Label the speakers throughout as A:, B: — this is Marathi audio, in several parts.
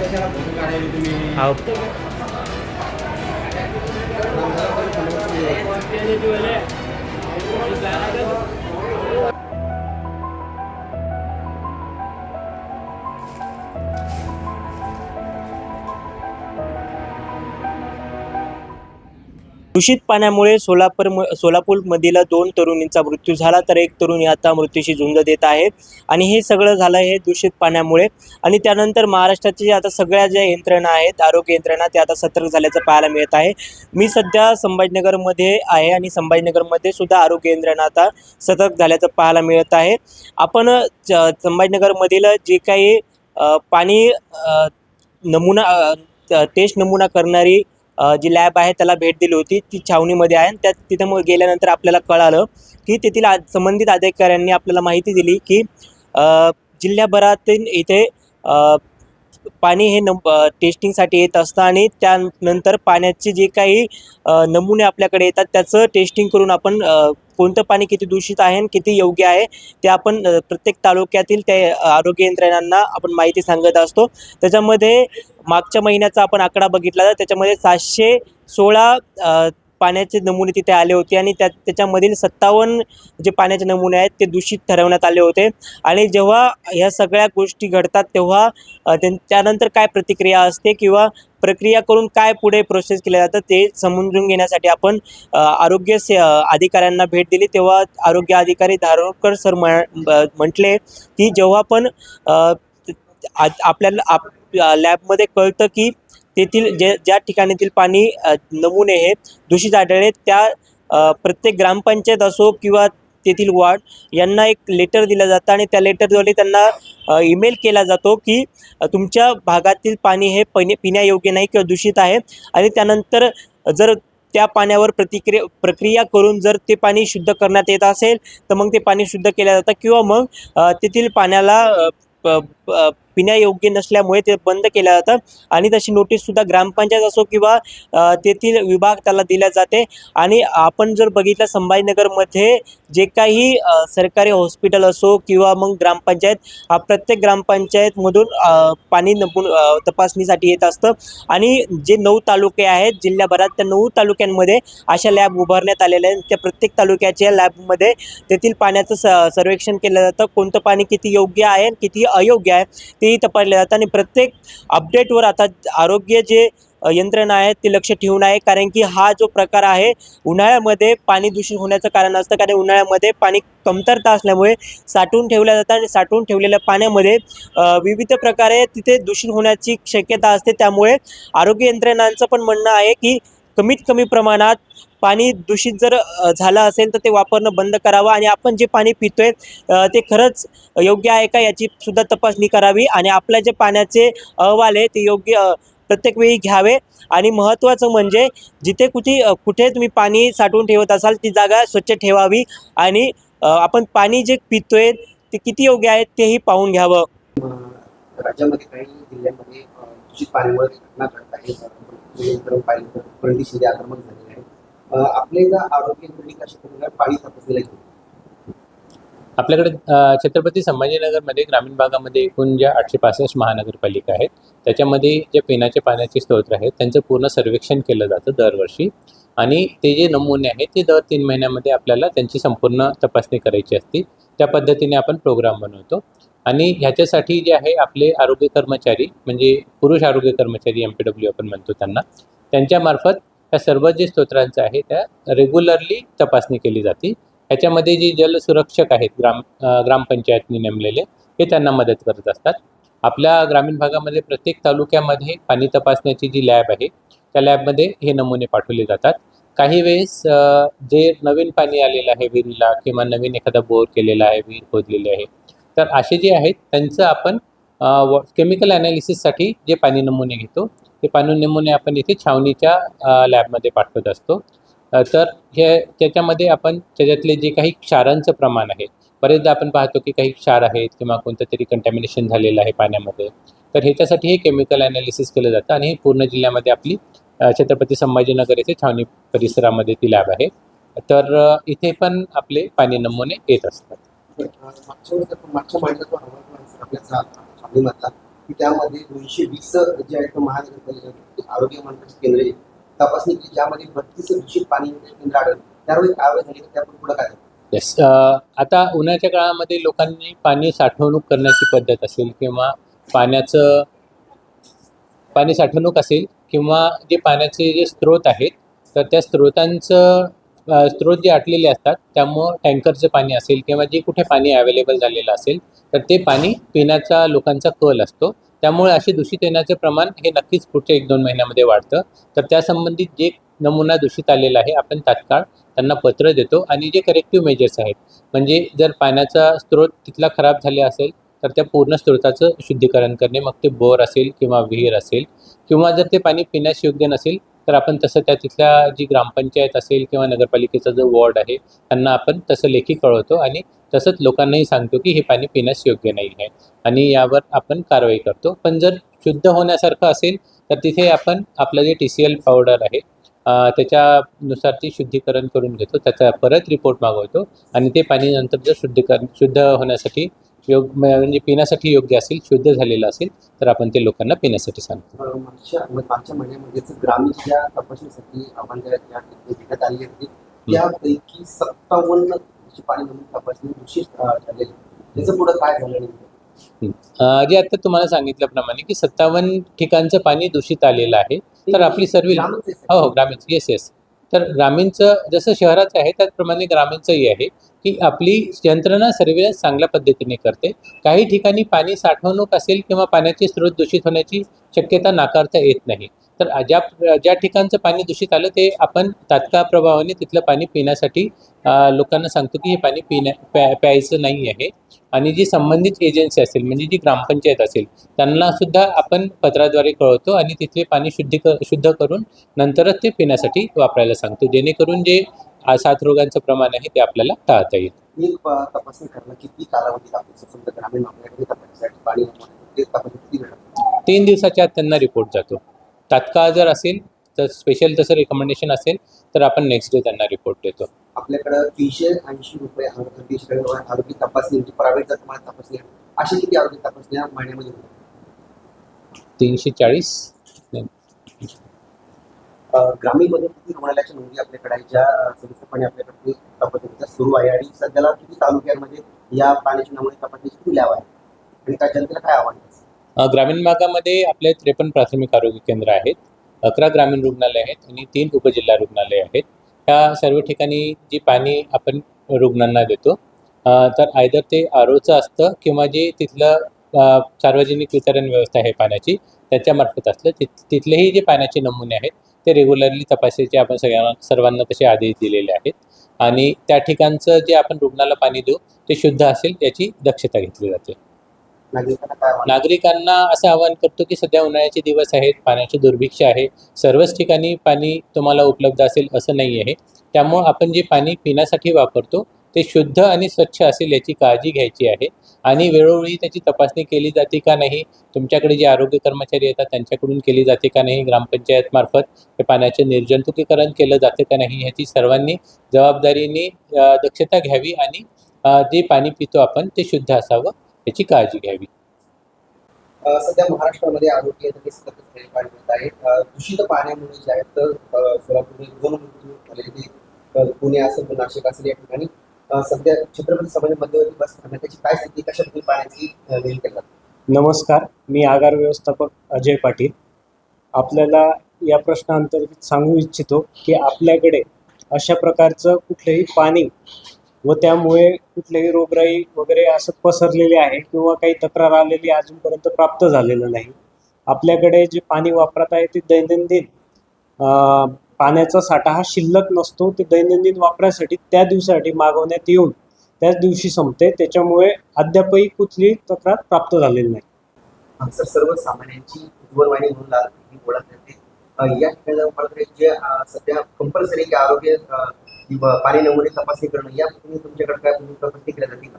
A: कशाला
B: दूषित पाण्यामुळे सोलापूर सोलापूरमधील दोन तरुणींचा मृत्यू झाला तर एक तरुणी आता मृत्यूशी झुंज देत आहे. आणि हे सगळं झालं हे दूषित पाण्यामुळे. आणि त्यानंतर महाराष्ट्राची आता सगळ्या ज्या यंत्रणा आहेत आरोग्य यंत्रणा त्या आता सतर्क झाल्याचं पाहायला मिळत आहे. मी सध्या संभाजीनगरमध्ये आहे आणि संभाजीनगरमध्ये सुद्धा आरोग्य यंत्रणा आता सतर्क झाल्याचं पाहायला मिळत आहे. आपण च- संभाजीनगरमधील जे काही पाणी नमुना टेस्ट नमुना करणारी जी लॅब आहे त्याला भेट दिली होती ती छावणीमध्ये आहे आणि त्या तिथं मग गेल्यानंतर आपल्याला कळालं की तेथील आ संबंधित अधिकाऱ्यांनी आपल्याला माहिती दिली की जिल्ह्याभरातील इथे पाणी हे नम टेस्टिंगसाठी येत असतं आणि त्यानंतर पाण्याचे जे काही नमुने आपल्याकडे येतात त्याचं टेस्टिंग करून आपण कोणतं पाणी किती दूषित आहे आणि किती योग्य आहे ते आपण प्रत्येक तालुक्यातील त्या आरोग्य यंत्रणांना आपण माहिती सांगत असतो. त्याच्यामध्ये मागच्या महिन्याचा आपण आकडा बघितला तर त्याच्यामध्ये सातशे सोळा पाण्याचे नमुने तिथे आले होते आणि त्या त्याच्यामधील सत्तावन्न जे पाण्याचे नमुने आहेत ते दूषित ठरवण्यात आले होते. आणि जेव्हा ह्या सगळ्या गोष्टी घडतात तेव्हा त्यां- त्यानंतर काय प्रतिक्रिया असते किंवा प्रक्रिया करून काय पुढे प्रोसेस केलं जातं ते समजून घेण्यासाठी आपण आरोग्य से अधिकाऱ्यांना भेट दिली. तेव्हा आरोग्य अधिकारी धारोळकर सर म्हटले की जेव्हा पण अ, आपल्याला आप लॅबमध्ये कळतं की तेथील जे ज्या ठिकाणीतील पाणी नमुने हे दूषित आढळले त्या प्रत्येक ग्रामपंचायत असो किंवा तेथील वार्ड यांना एक लेटर दिलं जातं आणि त्या लेटरद्वारे त्यांना ईमेल केला जातो की तुमच्या भागातील पाणी हे पने पिण्यायोग्य नाही किंवा दूषित आहे आणि त्यानंतर जर त्या पाण्यावर प्रतिक्रिया प्रक्रिया करून जर ते पाणी शुद्ध करण्यात येत असेल तर मग ते पाणी शुद्ध केलं जातं किंवा मग तेथील पाण्याला प- पिण्यायोग्य नसल्यामुळे ते बंद केलं जातं. आणि तशी नोटीससुद्धा ग्रामपंचायत असो किंवा तेथील विभाग त्याला दिल्या जाते. आणि आपण जर बघितलं संभाजीनगरमध्ये जे काही सरकारी हॉस्पिटल असो किंवा मग ग्रामपंचायत हा प्रत्येक ग्रामपंचायतमधून पाणी नपून तपासणीसाठी येत असतं. आणि जे नऊ तालुके आहेत जिल्ह्याभरात त्या नऊ तालुक्यांमध्ये अशा लॅब उभारण्यात आलेल्या आहेत. त्या प्रत्येक तालुक्याच्या लॅबमध्ये तेथील पाण्याचं स सर्वेक्षण केलं जातं. कोणतं पाणी किती योग्य आहे आणि किती अयोग्य आहे तेही तपासले जातात आणि प्रत्येक अपडेटवर आता आरोग्य जे यंत्रणा आहे ते लक्ष ठेवून आहे. कारण की हा जो प्रकार आहे उन्हाळ्यामध्ये पाणी दूषित होण्याचं कारण असतं. कारण उन्हाळ्यामध्ये पाणी कमतरता असल्यामुळे साठवून ठेवल्या जातं आणि साठवून ठेवलेल्या पाण्यामध्ये विविध प्रकारे तिथे दूषित होण्याची शक्यता असते. त्यामुळे आरोग्य यंत्रणांचं पण म्हणणं आहे की कमीत कमी प्रमाणात पाणी दूषित जर झालं असेल तर ते वापरणं बंद करावं आणि आपण जे पाणी पितोय ते खरंच योग्य आहे का याची सुद्धा तपासणी करावी आणि आपल्या जे पाण्याचे अहवाल आहे ते योग्य प्रत्येक वेळी घ्यावे आणि महत्त्वाचं म्हणजे जिथे कुठे कुठे तुम्ही पाणी साठवून ठेवत असाल ती जागा स्वच्छ ठेवावी आणि आपण पाणी जे पितोय ते किती योग्य आहे तेही पाहून घ्यावं.
A: राज्यामध्ये काही जिल्ह्यांमध्ये दूषित पाण्यामुळे घटना घडत आहे आपल्या आरोग्य प्रकारे पाणी तपासलेलं
C: आपल्याकडे छत्रपती संभाजीनगरमध्ये ग्रामीण भागामध्ये एकूण ज्या आठशे पासष्ट महानगरपालिका आहेत त्याच्यामध्ये जे पिण्याचे पाण्याचे स्त्रोत आहेत त्यांचं पूर्ण सर्वेक्षण केलं जातं दरवर्षी. आणि ते जे नमुने आहेत ते दर तीन महिन्यामध्ये आपल्याला त्यांची संपूर्ण तपासणी करायची असते. त्या पद्धतीने आपण प्रोग्राम बनवतो. आणि ह्याच्यासाठी जे आहे आपले आरोग्य कर्मचारी म्हणजे पुरुष आरोग्य कर्मचारी एम पी डब्ल्यू आपण म्हणतो त्यांना त्यांच्यामार्फत या सर्व जे स्तोत्रांचं आहे त्या रेग्युलरली तपासणी केली जाते. ह्याच्यामध्ये जे जलसुरक्षक आहेत ग्राम ग्रामपंचायतने नेमलेले हे त्यांना मदत करत असतात. आपल्या ग्रामीण भागामध्ये प्रत्येक तालुक्यामध्ये पाणी तपासण्याची जी लॅब आहे त्या लॅबमध्ये हे नमुने पाठवले जातात. काही वेळेस जे नवीन पाणी आलेलं आहे विहिरीला किंवा नवीन एखादा बोर केलेला आहे विहीर खोदलेली आहे तर असे जे आहेत त्यांचं आपण केमिकल ॲनालिसिससाठी जे पाणी नमुने घेतो ते पाणी नमुने आपण इथे छावणीच्या लॅबमध्ये पाठवत असतो. तर हे त्याच्यामध्ये आपण त्याच्यातले जे काही क्षारांचं प्रमाण आहे बरेचदा आपण पाहतो की काही क्षार आहेत किंवा कोणतं तरी कंटॅमिनेशन झालेलं आहे पाण्यामध्ये. तर ह्याच्यासाठी हे केमिकल ॲनालिसिस केलं जातं आणि हे पूर्ण जिल्ह्यामध्ये आपली छत्रपती संभाजीनगर येथे छावणी परिसरामध्ये ती लॅब आहे. तर इथे पण आपले पाणी नमुने येत असतात.
A: की त्यामध्ये दोनशे वीस जे आहेत महानगरपालिका आरोग्य मंडळाची केंद्रे तपासणी केली ज्यामध्ये बत्तीस दूषित पाणी केंद्र आढळले. त्यावेळी कारवाई झाली तर त्यापुढे पुढे काय
C: येस आता उन्हाच्या काळामध्ये लोकांनी पाणी साठवणूक करण्याची पद्धत असेल किंवा पाण्याचं पाणी साठवणूक असेल किंवा जे पाण्याचे जे स्रोत आहेत तर त्या स्रोतांचं स्रोत जे आटलेले असतात त्यामुळं टँकरचं पाणी असेल किंवा जे कुठे पाणी अवेलेबल झालेलं असेल तर ते पाणी पिण्याचा लोकांचा कल असतो. त्यामुळे असे दूषित येण्याचे प्रमाण हे नक्कीच पुढच्या एक दोन महिन्यामध्ये वाढतं. तर त्यासंबंधित जे नमुना दूषित आलेला आहे आपण तात्काळ त्यांना पत्र देतो आणि जे करेक्टिव्ह मेजर्स आहेत म्हणजे जर पाण्याचा स्रोत तिथला खराब झाले असेल तर त्या पूर्ण स्रोताचं शुद्धीकरण करणे मग ते बोर असेल किंवा विहीर असेल किंवा जर ते पाणी पिण्यास योग्य नसेल तर आपण तसं त्या तिथल्या जी ग्रामपंचायत असेल किंवा नगरपालिकेचा जो वॉर्ड आहे त्यांना आपण तसं लेखी कळवतो आणि तसंच लोकांनाही सांगतो की हे पाणी पिण्यास योग्य नाही आहे आणि यावर आपण कारवाई करतो. पण जर शुद्ध होण्यासारखं असेल तर तिथे आपण आपलं जे टी सी एल पावडर आहे त्याच्यानुसार ती शुद्धीकरण करून घेतो त्याचा परत रिपोर्ट मागवतो आणि ते पाणी नंतर जर शुद्धीकरण शुद्ध होण्यासाठी योग म्हणजे पिण्यासाठी योग्य असेल शुद्ध झालेलं असेल तर आपण ते लोकांना पिण्यासाठी सांगतो.
A: मागच्या महिन्यामध्येच ग्रामीण ज्या तपासणीसाठी ज्या ठिकाणी देण्यात आली होती त्यापैकी सत्तावन्न जी पाणी तपासणी दूषित झालेली. त्याचं पुढे काय झालं
C: जे आता तुम्हाला सांगितल्याप्रमाणे की सत्तावन्न ठिकाणचं पाणी दूषित आलेलं आहे. तर आपली सर्व हो हो ग्रामीण येस येस तर ग्रामीणचं जसं शहराचं आहे त्याचप्रमाणे ग्रामीणचंही आहे की आपली यंत्रणा सर्वेलन्स चांगल्या पद्धतीने करते. काही ठिकाणी पाणी साठवणूक असेल किंवा पाण्याचे स्रोत दूषित होण्याची शक्यता नाकारता येत नाही. तर ज्या ज्या ठिकाणचं पाणी दूषित आलं ते आपण तात्काळ प्रभावाने तिथलं पाणी पिण्यासाठी लोकांना सांगतो की हे पाणी पिण्या प्या प्यायचं नाही आहे. आणि जी संबंधित एजन्सी असेल म्हणजे जी ग्रामपंचायत असेल त्यांना सुद्धा आपण पत्राद्वारे कळवतो आणि तिथले पाणी शुद्धी क शुद्ध करून नंतरच ते पिण्यासाठी वापरायला सांगतो. जेणेकरून जे सात रोगांचं प्रमाण आहे ते आपल्याला टाळता येईल. तीन दिवसाच्या आत त्यांना रिपोर्ट जातो. तात्काळ जर असेल तर स्पेशल तसं रिकमेंडेशन असेल तर आपण नेक्स्ट डे त्यांना रिपोर्ट देतो.
A: आपल्याकडं तीनशे ऐंशी रुपये आरोग्य तीनशे रुपये आरोग्य तपासणी प्रायव्हेट जर तुम्हाला तपासणी अशा किती आरोग्य तपासण्या महिन्यामध्ये होतात
C: तीनशे चाळीस?
A: अं, ग्रामीणमध्ये किती रुग्णालयाच्या नोंदी आपल्याकडे आहे ज्या अं, सविस्तरपणे आपल्याकडे तपासणीचा सुरू आहे आणि सध्याला किती तालुक्यांमध्ये या पाण्याची नमुने तपासणीची किती लॅब आहे? आणि काय जनतेला काय आव्हान
C: ग्रामीण भागामध्ये आपले त्रेपन्न प्राथमिक आरोग्य केंद्र आहेत. अकरा ग्रामीण रुग्णालय आहेत आणि तीन उपजिल्हा रुग्णालय आहेत. ह्या सर्व ठिकाणी जी पाणी आपण रुग्णांना देतो तर आयदर ते आरोचं असतं किंवा जे तिथलं सार्वजनिक वितरण व्यवस्था आहे पाण्याची त्याच्यामार्फत असलं. तिथ तिथलेही जे पाण्याचे नमुने आहेत ते रेग्युलरली तपासायचे आपण सगळ्यांना सर्वांना तसे आदेश दिलेले आहेत. आणि त्या ठिकाणचं जे आपण रुग्णाला पाणी देऊ ते शुद्ध असेल याची दक्षता घेतली जाते.
A: नागरिकांना
C: असं आवाहन करतो की सध्या उन्हाळ्याचे दिवस आहेत पाण्याची दुर्भिक्ष आहे सर्वच ठिकाणी पाणी तुम्हाला उपलब्ध असेल असं नाही आहे त्यामुळं आपण जे पाणी पिण्यासाठी वापरतो ते शुद्ध आणि स्वच्छ असेल याची काळजी घ्यायची आहे. आणि वेळोवेळी त्याची तपासणी केली जाते का नाही तुमच्याकडे जे आरोग्य कर्मचारी येतात त्यांच्याकडून केली जाते का नाही ग्रामपंचायत मार्फत हे पाण्याचे निर्जंतुकीकरण केलं जातं का नाही ह्याची सर्वांनी जबाबदारीने दक्षता घ्यावी आणि जे पाणी पितो आपण ते शुद्ध असावं. याची काळजी घ्यावी.
A: सध्या महाराष्ट्रामध्ये आरोग्य मिळत आहे. दूषित पाण्यामुळे जे आहे तर सोलापूरमध्ये दोन मृत्यू झाले ते अं, पुणे असेल नाशिक असेल या ठिकाणी. सध्या छत्रपती संभाजी मध्यवर्ती बस स्थानकाची काय स्थिती कशा पद्धतीने पाण्याची केली? जाते?
D: नमस्कार मी आगार व्यवस्थापक अजय पाटील. आपल्याला या प्रश्नांतर्गत सांगू इच्छितो की आपल्याकडे अशा प्रकारचं कुठलंही पाणी व त्यामुळे कुठलेही रोगराई वगैरे असं पसरलेले आहे किंवा काही तक्रार आलेली अजूनपर्यंत प्राप्त झालेलं नाही. आपल्याकडे जे पाणी वापरत आहे ते दैनंदिन पाण्याचा साठा हा शिल्लक नसतो. ते दैनंदिन वापरासाठी त्या दिवसासाठी मागवण्यात येऊन त्याच दिवशी संपते. त्याच्यामुळे अद्यापही कुठलीही तक्रार प्राप्त झालेली नाही.
A: आमचं सर्वसामान्यांची म्हणून लाल ओळख या ठिकाणी जे सध्या कंपल्सरी आरोग्य पाणी नमुने तपासणी करणं या पद्धतीने तुमच्याकडे काय तपासणी केल्या जाते का?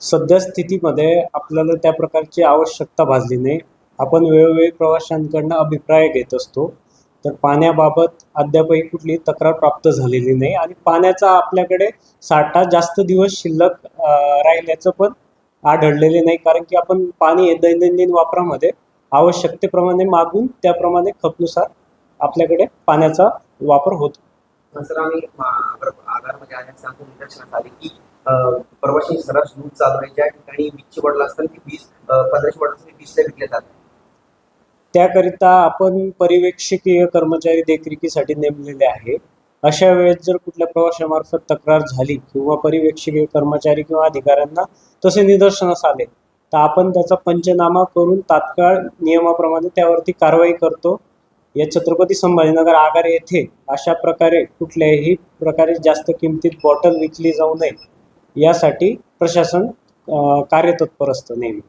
D: सध्या स्थितीमध्ये आपल्याला त्या प्रकारची आवश्यकता भाजली नाही. आपण वेळोवेळी प्रवाशांकडनं अभिप्राय घेत असतो. तर पाण्याबाबत अद्यापही कुठली तक्रार प्राप्त झालेली नाही आणि पाण्याचा आपल्याकडे साठा जास्त दिवस शिल्लक राहिल्याचं पण आढळलेले नाही. कारण की आपण पाणी दैनंदिन वापरामध्ये आवश्यकतेप्रमाणे मागून त्याप्रमाणे खपनुसार आपल्याकडे पाण्याचा वापर होतो.
A: सर आम्ही आगार- आगारमध्ये आल्यास सांगतो निदर्शनास आले की अं, प्रवासी सर्रास दूध चालू आहे. ज्या ठिकाणी वीसची बॉटल असताना ती वीस अं, पंधराशे बॉटल वीसला विकल्या जातात.
D: त्याकरिता आपण पर्यवेक्षकीय कर्मचारी देखरेखीसाठी नेमलेले आहे. अशा वेळेस जर कुठल्या प्रवाशामार्फत तक्रार झाली किंवा पर्यवेक्षकीय कर्मचारी किंवा अधिकाऱ्यांना तसे निदर्शनास आले तर आपण त्याचा पंचनामा करून तात्काळ नियमाप्रमाणे त्यावरती कारवाई करतो. या छत्रपती संभाजीनगर आगार येथे अशा प्रकारे कुठल्याही प्रकारे जास्त किमतीत बॉटल विकली जाऊ नये यासाठी प्रशासन कार्यतत्पर असतं नेहमी.